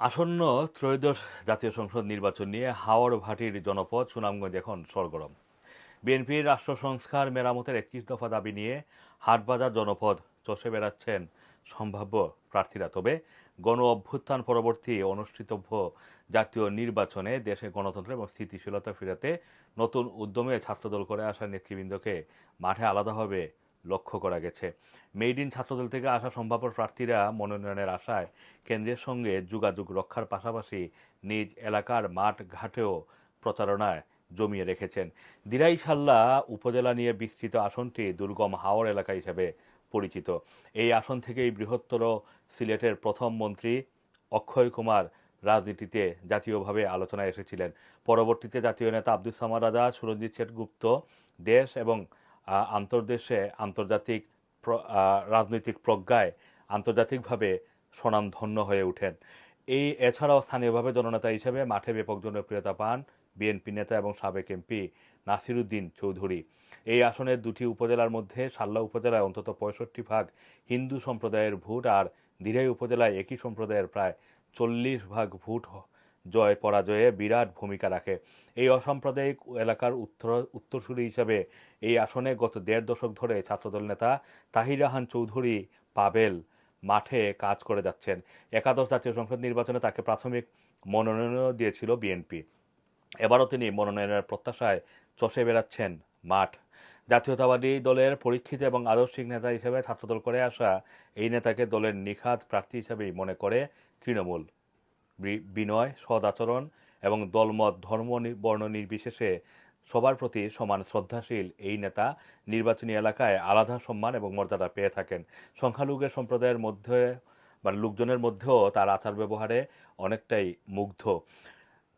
আসন্ন ত্রয়োদশ জাতীয় সংসদ নির্বাচন নিয়ে হাওর ভাটির জনপদ সুনামগঞ্জ এখন সরগরম। বিএনপির রাষ্ট্র সংস্কার মেরামতের একত্রিশ দফা দাবি নিয়ে হাটবাজার জনপদ চষে বেড়াচ্ছেন সম্ভাব্য প্রার্থীরা। তবে গণ অভ্যুত্থান পরবর্তী অনুষ্ঠিতব্য জাতীয় নির্বাচনে দেশে গণতন্ত্র এবং স্থিতিশীলতা ফেরাতে নতুন উদ্যমে ছাত্রদল করে আসা নেতৃবৃন্দকে মাঠে আলাদাভাবে লক্ষ্য করা গেছে। মেড ইন ছাত্রদল থেকে আসা সম্ভাব্য প্রার্থীরা মনোনয়নের আশায় কেন্দ্রের সঙ্গে যোগাযোগ রক্ষার পাশাপাশি নিজ এলাকার মাঠ ঘাটেও প্রচারণায় জমিয়ে রেখেছেন। দিরাইশাল্লা উপজেলা নিয়ে বিস্তৃত আসনটি দুর্গম হাওর এলাকা হিসেবে পরিচিত। এই আসন থেকেই বৃহত্তর সিলেটের প্রথম মন্ত্রী অক্ষয় কুমার রাজনীতিতে জাতীয়ভাবে আলোচনায় এসেছিলেন। পরবর্তীতে জাতীয় নেতা আব্দুল সামাদ রাজা, সুরঞ্জিত সেনগুপ্ত দেশ এবং আন্তর্দেশে আন্তর্জাতিক রাজনৈতিক প্রজ্ঞায় আন্তর্জাতিকভাবে স্বনামধন্য হয়ে ওঠেন। এই এছাড়াও স্থানীয়ভাবে জননেতা হিসেবে মাঠে ব্যাপক জনপ্রিয়তা পান বিএনপি নেতা এবং সাবেক এমপি নাসিরুদ্দিন চৌধুরী। এই আসনের দুটি উপজেলার মধ্যে সাল্লা উপজেলায় অন্তত পঁয়ষট্টি ভাগ হিন্দু সম্প্রদায়ের ভোট আর দিরাই উপজেলায় একই সম্প্রদায়ের প্রায় চল্লিশ ভাগ ভোট জয় পরাজয়ে বিরাট ভূমিকা রাখে। এই অসাম্প্রদায়িক এলাকার উত্তর, উত্তরসূরি হিসাবে এই আসনে গত দেড় দশক ধরে ছাত্রদল নেতা তাহির রাহান চৌধুরী, পাবেল মাঠে কাজ করে যাচ্ছেন। একাদশ জাতীয় সংসদ নির্বাচনে তাকে প্রাথমিক মনোনয়নও দিয়েছিল বিএনপি। এবারও তিনি মনোনয়নের প্রত্যাশায় চষে বেড়াচ্ছেন মাঠ। জাতীয়তাবাদী দলের পরীক্ষিত এবং আদর্শিক নেতা হিসেবে ছাত্রদল করে আসা এই নেতাকে দলের নিখাত প্রার্থী হিসেবেই মনে করে তৃণমূল। বিনয় সদ আচরণ এবং দলমত, ধর্ম বর্ণ নির্বিশেষে সবার প্রতি সমান শ্রদ্ধাশীল এই নেতা নির্বাচনী এলাকায় আলাদা সম্মান এবং মর্যাদা পেয়ে থাকেন। সংখ্যালঘুদের সম্প্রদায়ের মধ্যে বা লোকজনের মধ্যেও তার আচার ব্যবহারে অনেকটাই মুগ্ধ।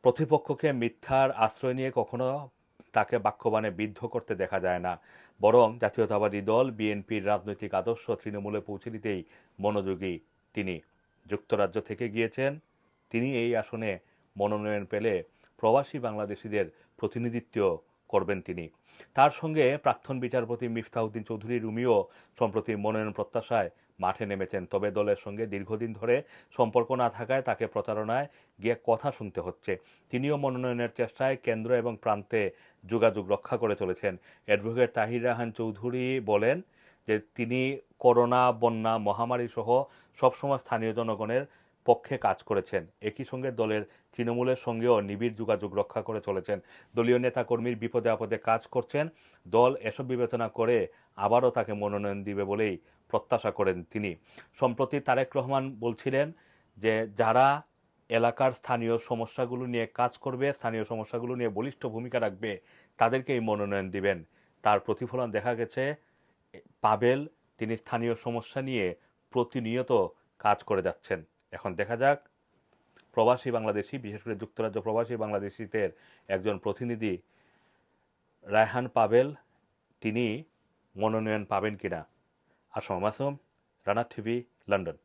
প্রতিপক্ষকে মিথ্যার আশ্রয় নিয়ে কখনো তাকে বাক্যবাণে বিদ্ধ করতে দেখা যায় না। বরং জাতীয়তাবাদী দল, বিএনপির রাজনৈতিক আদর্শ তৃণমূলে পৌঁছে দিতেই মনোযোগী তিনি। যুক্তরাজ্য থেকে গিয়েছেন। তিনি এই আসনে মনোনয়ন পেলে প্রবাসী বাংলাদেশিদের প্রতিনিধিত্ব করবেন তিনি। তার সঙ্গে প্রাক্তন বিচারপতি মিফতাউদ্দিন চৌধুরী রুমিও সম্প্রতি মনোনয়ন প্রত্যাশায় মাঠে নেমেছেন। তবে দলের সঙ্গে দীর্ঘদিন ধরে সম্পর্ক না থাকায় তাকে প্রচারণায় গিয়ে কথা শুনতে হচ্ছে। তিনিও মনোনয়নের চেষ্টায় কেন্দ্র এবং প্রান্তে যোগাযোগ রক্ষা করে চলেছেন। অ্যাডভোকেট তাহির রাহান চৌধুরী বলেন যে, তিনি করোনা, বন্যা মহামারী সহ সবসময় স্থানীয় জনগণের পক্ষে কাজ করেছেন। একই সঙ্গে দলের তৃণমূলের সঙ্গেও নিবিড় যোগাযোগ রক্ষা করে চলেছেন। দলীয় নেতাকর্মীর বিপদে আপদে কাজ করছেন। দল এসব বিবেচনা করে আবারও তাকে মনোনয়ন দিবে বলেই প্রত্যাশা করেন তিনি। সম্প্রতি তারেক রহমান বলছিলেন যে, যারা এলাকার স্থানীয় সমস্যাগুলো নিয়ে কাজ করবে, স্থানীয় সমস্যাগুলো নিয়ে বলিষ্ঠ ভূমিকা রাখবে, তাদেরকেই মনোনয়ন দিবেন। তার প্রতিফলন দেখা গেছে, পাবেল তিনি স্থানীয় সমস্যা নিয়ে প্রতিনিয়ত কাজ করে যাচ্ছেন। এখন দেখা যাক। প্রবাসী বাংলাদেশি, বিশেষ করে যুক্তরাজ্য প্রবাসী বাংলাদেশিদের একজন প্রতিনিধি রায়হান পাবেল, তিনি মনোনয়ন পাবেন কিনা? Assam Masum Rana TV, London.